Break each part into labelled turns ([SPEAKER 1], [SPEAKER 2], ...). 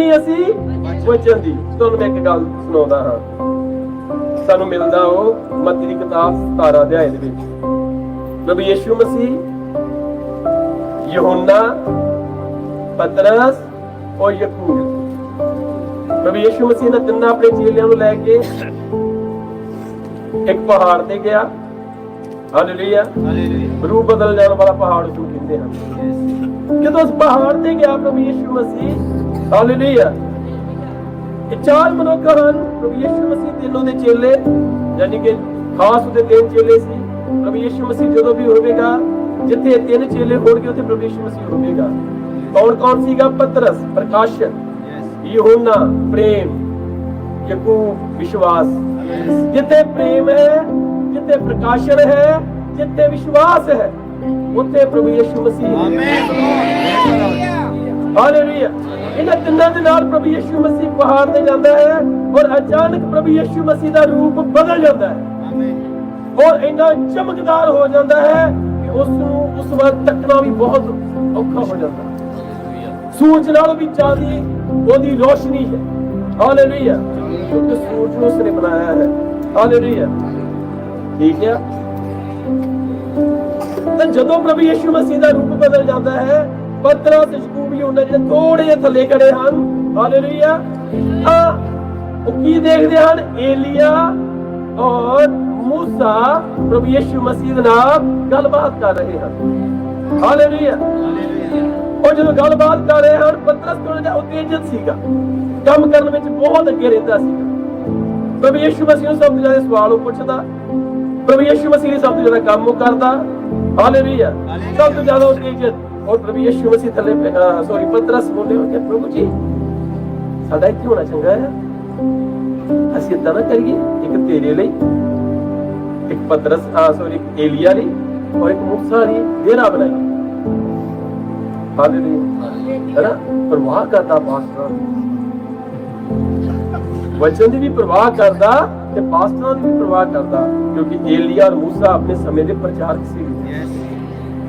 [SPEAKER 1] ਸੁਣਨੀ ਅਸੀਂ? ਵਚਨ ਦੀ। ਤੁਹਾਨੂੰ ਮੈਂ ਇੱਕ ਗੱਲ ਸੁਣਾਉਂਦਾ ਹਾਂ। ਸਾਨੂੰ ਮਿਲਦਾ ਉਹ ਮਤੀ ਦੀ ਕਿਤਾਬ 17 ਅਧਿਆਏ ਦੇ ਵਿੱਚ। ਨਬੀ ਯੀਸ਼ੂ ਮਸੀਹ ਯਹੋਨਾ ਪਤਰਸ ਔਰ ਯਕੂਬ। ਨਬੀ ਯੀਸ਼ੂ ਮਸੀਹ ਨੇ ਤਿੰਨਾਂ ਆਪਣੇ ਚੇਲਿਆਂ ਨੂੰ ਲੈ ਕੇ ਇੱਕ ਪਹਾੜ ਤੇ ਗਿਆ। ਹਾਲੇਲੂਇਆ
[SPEAKER 2] ਹਾਲੇਲੂਇਆ
[SPEAKER 1] ਰੂਪ ਬਦਲ ਜਾਣ ਵਾਲਾ ਪਹਾੜ ਨੂੰ ਕਹਿੰਦੇ ਹਨ। ਜਦੋਂ ਉਸ ਪਹਾੜ ਤੇ ਗਿਆ ਪ੍ਰਭੂ ਯੀਸ਼ੂ ਮਸੀਹ ਹਾਲੇਲੂਇਆ। ਇਹ ਚਾਰ ਮਨੁੱਖ ਹਨ ਪ੍ਰਭੂ ਯੀਸ਼ੂ ਮਸੀਹ ਤਿੰਨੋਂ ਦੇ ਚੇਲੇ ਯਾਨੀ ਕਿ ਖਾਸ ਉਹਦੇ ਤਿੰਨ ਚੇਲੇ ਸੀ। ਪ੍ਰਭੂ ਯੀਸ਼ੂ ਮਸੀਹ ਜਦੋਂ ਵੀ ਹੋਵੇਗਾ ਜਿੱਥੇ ਤਿੰਨ ਚੇਲੇ ਹੋਣਗੇ ਉੱਥੇ ਪ੍ਰਭੂ ਯੀਸ਼ੂ ਮਸੀਹ ਹੋਵੇਗਾ। ਕੌਣ ਕੌਣ ਸੀਗਾ? ਪਤਰਸ ਪ੍ਰਕਾਸ਼ਨ ਯਹੋਨਾ ਪ੍ਰੇਮ ਯਕੂਬ ਵਿਸ਼ਵਾਸ। ਜਿੱਥੇ ਪ੍ਰੇਮ ਹੈ ਜਿੱਥੇ ਪ੍ਰਕਾਸ਼ਨ ਹੈ ਜਿੱਥੇ ਵਿਸ਼ਵਾਸ ਹੈ ਉੱਥੇ ਪ੍ਰਭੂ ਯੀਸ਼ੂ ਮਸੀਹ ਹਾਲੇਲੂਇਆ। ਇਹਨਾਂ ਤਿੰਨਾਂ ਦੇ ਨਾਲ ਪ੍ਰਭੂ ਯੀਸ਼ੂ ਮਸੀਹ ਪਹਾੜ ਤੇ ਜਾਂਦਾ ਹੈ ਔਰ ਅਚਾਨਕ ਪ੍ਰਭੂ ਯੀਸ਼ੂ ਮਸੀਹ ਦਾ ਰੂਪ ਬਦਲ ਜਾਂਦਾ ਹੈ। ਔਰ ਇੰਨਾ ਚਮਕਦਾਰ ਹੋ ਜਾਂਦਾ ਹੈ ਕਿ ਉਸ ਨੂੰ ਉਸ ਵਕਤ ਤੱਕਣਾ ਵੀ ਬਹੁਤ ਔਖਾ ਹੋ ਜਾਂਦਾ ਹੈ। ਸੂਰਜ ਨਾਲੋਂ ਵੀ ਜ਼ਿਆਦੀ ਉਹਦੀ ਰੋਸ਼ਨੀ ਹੈ। ਹਾਲੇਲੂਇਆ ਕਿਉਂਕਿ ਸੂਰਜ ਨੂੰ ਉਸਨੇ ਬਣਾਇਆ ਹੈ। ਹਾਲੇਲੂਇਆ ਠੀਕ ਹੈ? ਤਾਂ ਜਦੋਂ ਪ੍ਰਭੂ ਯੀਸ਼ੂ ਮਸੀਹ ਦਾ ਰੂਪ ਬਦਲ ਜਾਂਦਾ ਹੈ ਪਤਰਸ ਯਕੂਬ ਯੂਹੰਨਾ ਜਿਹੜੇ ਥੋੜੇ ਜਿਹੇ ਥੱਲੇ ਖੜੇ ਹਨ। ਹਾਲੇਲੂਇਆ ਆ ਉਹ ਕੀ ਦੇਖਦੇ ਹਨ? ਏਲੀਆ ਔਰ ਮੂਸਾ ਪ੍ਰਭੂ ਯੀਸ਼ੂ ਮਸੀਹ ਦੇ ਨਾਲ ਗੱਲਬਾਤ ਕਰ ਰਹੇ ਹਨ। ਹਾਲੇਲੂਇਆ ਉਹ ਜਦੋਂ ਗੱਲਬਾਤ ਕਰ ਰਹੇ ਹਨ ਪਤਰਸ ਥੋੜਾ ਜਿਹਾ ਉਤੇਜਿਤ ਸੀਗਾ। ਕੰਮ ਕਰਨ ਵਿੱਚ ਬਹੁਤ ਅੱਗੇ ਰਹਿੰਦਾ ਸੀਗਾ ਪ੍ਰਭੂ ਯੀਸ਼ੂ ਮਸੀਹ ਨੂੰ ਸਭ ਤੋਂ ਜ਼ਿਆਦਾ ਸਵਾਲ ਉਹ ਪੁੱਛਦਾ। ਪ੍ਰਭੂ ਯੀਸ਼ੂ ਮਸੀਹ ਨੇ ਸਭ ਤੋਂ ਜ਼ਿਆਦਾ ਕੰਮ ਉਹ ਕਰਦਾ। ਹਾਲੇਲੂਇਆ ਸਭ ਤੋਂ ਜ਼ਿਆਦਾ ਉਤੇਜਿਤ। ਔਰ ਪ੍ਰਭੂ ਯੀਸ਼ੂ ਮਸੀਹ ਥੱਲੇ ਸੌਰੀ ਪਤਰਸ ਬੋਲੇ ਹੋ ਕਿ ਪ੍ਰਭੂ ਜੀ। ਸਾਡਾ ਇੱਥੇ ਹੋਣਾ ਚੰਗਾ ਹੈ। ਅਸੀਂ ਇਦਾਂ ਨਾ ਕਰੀਏ ਇੱਕ ਤੇਰੇ ਲਈ ਇੱਕ ਪਤਰਸ ਸੌਰੀ ਇੱਕ ਏਲੀਆ ਲਈ ਔਰ ਇੱਕ ਮੂਸਾ ਲਈ ਡੇਰਾ ਬਣਾਈਏ ਹਾਲੇਲੂਇਆ ਹੈ ਨਾ? ਪਰਵਾਹ ਕਰਦਾ ਪਾਸਟਰਾਂ ਦੀ। ਵਚਨ ਦੀ ਵੀ ਪਰਵਾਹ ਕਰਦਾ ਤੇ ਪਾਸਟਰਾਂ ਦੀ ਵੀ ਪਰਵਾਹ ਕਰਦਾ ਕਿਉਂਕਿ ਏਲੀਆ ਔਰ ਮੂਸਾ ਆਪਣੇ ਸਮੇਂ ਦੇ ਪ੍ਰਚਾਰਕ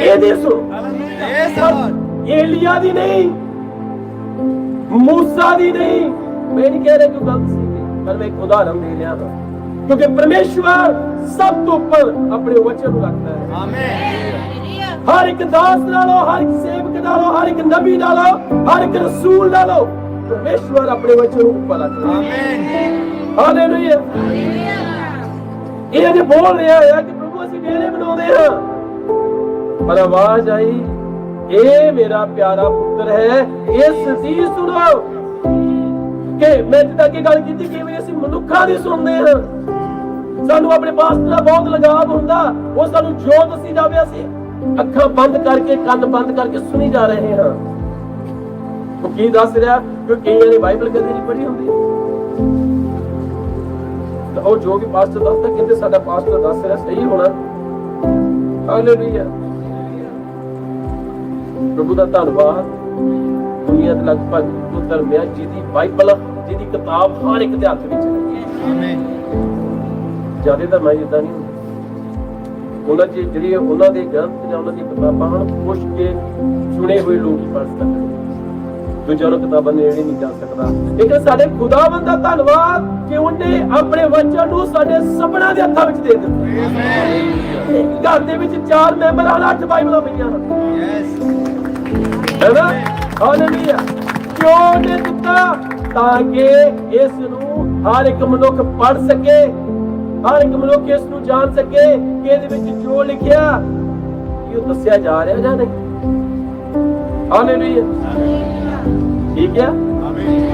[SPEAKER 1] ये दे सुनो
[SPEAKER 2] Yes, Lord.
[SPEAKER 1] एलिया दी नहीं मूसा दी नहीं मैं नहीं कह रहा कि गलत सी पर मैं एक उदाहरण दे रहा था क्योंकि परमेश्वर सब तो ऊपर अपने वचन को रखता है
[SPEAKER 2] Amen.
[SPEAKER 1] ਹਰ ਇੱਕ ਦਾਸ ਨਾਲੋਂ ਹਰ ਇੱਕ ਸੇਵਕ ਨਾਲੋਂ ਹਰ ਇੱਕ ਨਬੀ ਨਾਲੋਂ ਹਰ ਇੱਕ ਰਸੂਲ ਨਾਲੋਂ ਪਰਮੇਸ਼ਵਰ ਆਪਣੇ ਵਚਨ ਨੂੰ ਉੱਪਰ ਰੱਖਦਾ
[SPEAKER 2] Amen.
[SPEAKER 1] ਹਾਲੇਲੂਇਆ ਇਹ ਅਜੇ ਬੋਲ ਰਿਹਾ ਹੈ ਕਿ ਪ੍ਰਭੂ ਅਸੀਂ ਡੇਰੇ ਬਣਾਉਂਦੇ ਹਾਂ ਪਰ ਆਵਾਜ਼ ਆਈ, ਇਹ ਮੇਰਾ ਪਿਆਰਾ ਪੁੱਤਰ ਹੈ, ਇਸ ਦੀ ਸੁਣੋ। ਕਿ ਮੈਂ ਜਿੱਦਾਂ ਕਿ ਗੱਲ ਕੀਤੀ ਕਿ ਅਸੀਂ ਮਨੁੱਖਾਂ ਦੀ ਸੁਣਦੇ ਹਾਂ। ਸਾਨੂੰ ਆਪਣੇ ਪਾਸਟਰ ਨਾਲ ਬਹੁਤ ਲਗਾਵ ਹੁੰਦਾ। ਉਹ ਸਾਨੂੰ ਜੋ ਦੱਸੀ ਜਾਵੇ, ਅਸੀਂ ਅੱਖਾਂ ਬੰਦ ਕਰਕੇ, ਕੰਨ ਬੰਦ ਕਰਕੇ ਸੁਣੀ ਜਾ ਰਹੇ ਹਾਂ। ਉਹ ਕੀ ਦੱਸ ਰਿਹਾ? ਕਿ ਕਈਆਂ ਨੇ ਬਾਈਬਲ ਕਦੇ ਨਹੀਂ ਪੜ੍ਹੀ ਹੁੰਦੀ। ਤਾਂ ਉਹ ਜੋ ਵੀ ਪਾਸਟਰ ਦੱਸਦਾ, ਕਹਿੰਦੇ ਸਾਡਾ ਪਾਸਟਰ ਦੱਸ ਰਿਹਾ, ਸਹੀ ਹੋਣਾ। ਹਾਲੇਲੂਇਆ ਪ੍ਰਭੂ ਦਾ ਧੰਨਵਾਦ। ਦੁਨੀਆ ਦੇ ਲਗਭਗ ਉਹ ਧਰਮ ਹੈ ਜਿਹਦੀ ਬਾਈਬਲ ਜਿਹਦੀ ਕਿਤਾਬ ਹਰ ਇੱਕ ਦੇ ਹੱਥ ਵਿੱਚ ਹੈ।
[SPEAKER 2] Amen.
[SPEAKER 1] ਜ਼ਿਆਦਾ ਧਰਮਾਂ 'ਚ ਇਦਾਂ ਨਹੀਂ। ਉਹਨਾਂ 'ਚ ਜਿਹੜੀ ਉਹਨਾਂ ਦੇ ਗ੍ਰੰਥ ਜਾਂ ਉਹਨਾਂ ਦੀ ਕਿਤਾਬਾਂ ਹਨ ਪੁੱਛ ਕੇ ਚੁਣੇ ਹੋਏ ਲੋਕ ਹੀ ਪੜ੍ਹ ਸਕਦੇ ਦੂਜਿਆਂ ਨੂੰ ਕਿਤਾਬਾਂ ਨੇੜੇ ਨਹੀਂ ਜਾ ਸਕਦਾ। ਲੇਕਿਨ ਸਾਡੇ ਖੁਦਾਵੰਦ ਦਾ ਧੰਨਵਾਦ ਕਿ ਉਹਨੇ ਆਪਣੇ ਵਚਨ ਨੂੰ ਸਾਡੇ ਸਭਨਾਂ ਦੇ ਹੱਥਾਂ ਵਿੱਚ ਦੇ ਦਿੱਤਾ। ਘਰ ਦੇ ਵਿੱਚ ਚਾਰ ਮੈਂਬਰ ਹਨ ਅੱਠ ਬਾਈਬਲਾਂ ਪਈਆਂ ਹਨ।
[SPEAKER 2] Yes.
[SPEAKER 1] ਹੈ ਨਾ ਹਾਲੇਲੂਇਆ। ਕਿਉਂ ਨੇ ਦਿੱਤਾ? ਤਾਂ ਕਿ ਇਸ ਨੂੰ ਹਰ ਇੱਕ ਮਨੁੱਖ ਪੜ ਸਕੇ ਹਰ ਇੱਕ ਮਨੁੱਖ ਇਸ ਨੂੰ ਜਾਣ ਸਕੇ ਕਿ ਇਹਦੇ ਵਿੱਚ ਜੋ ਲਿਖਿਆ ਕਿ ਉਹ ਦੱਸਿਆ ਜਾ ਰਿਹਾ ਜਾਂ ਨਹੀਂ? ਹਾਲੇਲੂਇਆ। ਠੀਕ ਹੈ?
[SPEAKER 2] Amen.